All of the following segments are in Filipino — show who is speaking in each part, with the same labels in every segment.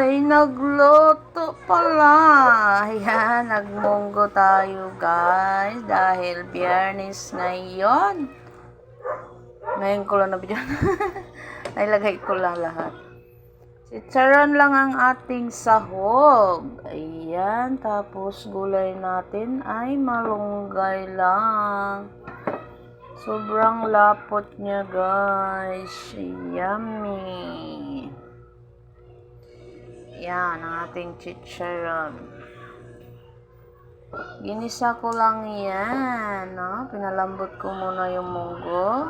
Speaker 1: ay nagluto pala. Ayan, nagmunggo tayo guys. Dahil biyernes ngayon. Ngayon ko lang nabigyan. Nailagay ko lang lahat. Chicharon lang ang ating sahog. Ayan, tapos gulay natin ay malunggay lang. Sobrang lapot niya guys. Yummy. Yan, ang ating chicharon. Ginisa ko lang yan. No? Pinalambot ko muna yung munggo.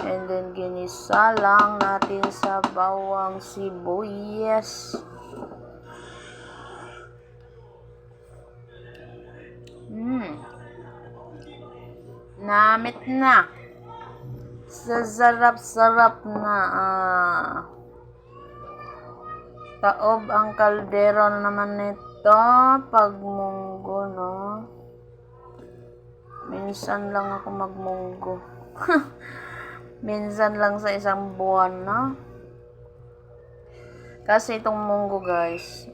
Speaker 1: And then, ginisa lang natin sa bawang sibuyas. Hmm. Namit na. Sasarap-sarap na. Ah. Taob ang kaldero naman nito pag munggo, no? Minsan lang ako magmunggo. Minsan lang sa isang buwan, no? Kasi itong munggo, guys,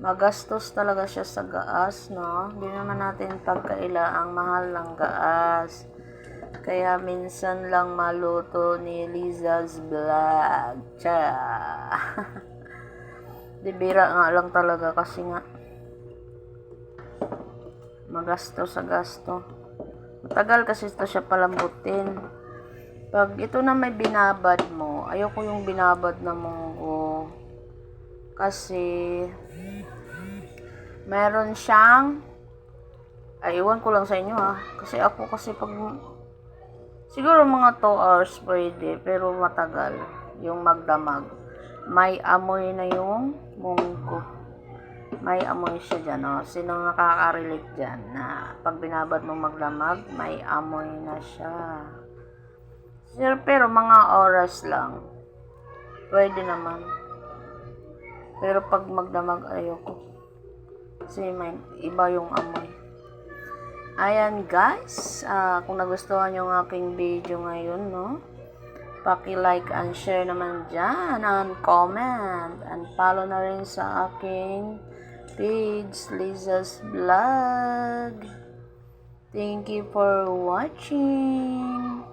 Speaker 1: magastos talaga siya sa gaas, no? Hindi naman natin pagkaila ang mahal ng gaas. Kaya minsan lang maluto ni Liza's vlog. Cha. Di bira nga lang talaga kasi nga magasto sa gasto. Matagal kasi ito siya palambutin. Pag ito na may binabad mo, ayoko yung binabad na munggo. Kasi meron siyang ay, iwan ko lang sa inyo ha. Kasi ako kasi pag siguro mga 2 hours pwede, pero matagal yung magdamag. May amoy na yung munggo. May amoy siya dyan, oh. Sino nakaka-relate dyan na pag binabad mo magdamag, may amoy na siya. Sir, pero mga oras lang. Pwede naman. Pero pag magdamag, ayoko. Kasi may iba yung amoy. Ayan guys, Ah, kung nagustuhan yung aking video ngayon, no? Paki-like and share naman dyan, and comment, and follow na rin sa aking page, Liza's Vlog. Thank you for watching.